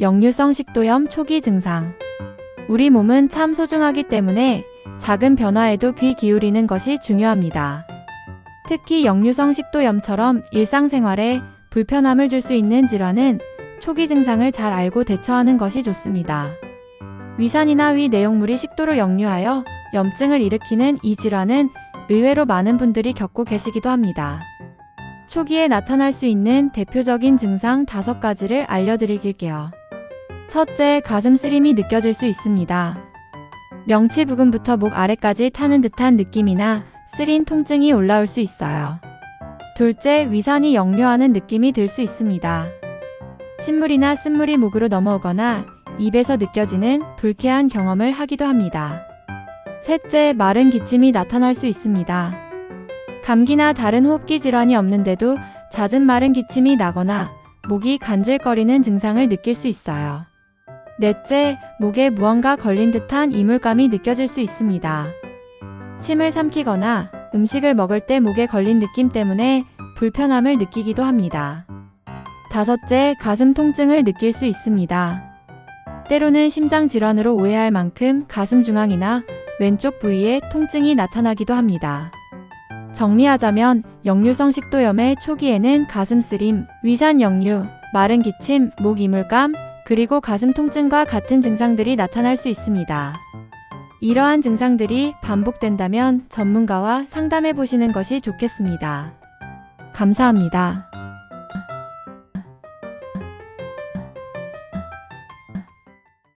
역류성 식도염 초기 증상. 우리 몸은 참 소중하기 때문에 작은 변화에도 귀 기울이는 것이 중요합니다. 특히 역류성 식도염처럼 일상생활에 불편함을 줄 수 있는 질환은 초기 증상을 잘 알고 대처하는 것이 좋습니다. 위산이나 위 내용물이 식도로 역류하여 염증을 일으키는 이 질환은 의외로 많은 분들이 겪고 계시기도 합니다. 초기에 나타날 수 있는 대표적인 증상 다섯 가지를 알려드릴게요. 첫째, 가슴 쓰림이 느껴질 수 있습니다. 명치 부근부터 목 아래까지 타는 듯한 느낌이나 쓰린 통증이 올라올 수 있어요. 둘째, 위산이 역류하는 느낌이 들 수 있습니다. 신물이나 쓴물이 목으로 넘어오거나 입에서 느껴지는 불쾌한 경험을 하기도 합니다. 셋째, 마른 기침이 나타날 수 있습니다. 감기나 다른 호흡기 질환이 없는데도 잦은 마른 기침이 나거나 목이 간질거리는 증상을 느낄 수 있어요. 넷째, 목에 무언가 걸린 듯한 이물감이 느껴질 수 있습니다. 침을 삼키거나 음식을 먹을 때 목에 걸린 느낌 때문에 불편함을 느끼기도 합니다. 다섯째, 가슴 통증을 느낄 수 있습니다. 때로는 심장 질환으로 오해할 만큼 가슴 중앙이나 왼쪽 부위에 통증이 나타나기도 합니다. 정리하자면 역류성 식도염의 초기에는 가슴 쓰림, 위산 역류, 마른 기침, 목 이물감, 그리고 가슴 통증과 같은 증상들이 나타날 수 있습니다. 이러한 증상들이 반복된다면 전문가와 상담해 보시는 것이 좋겠습니다. 감사합니다.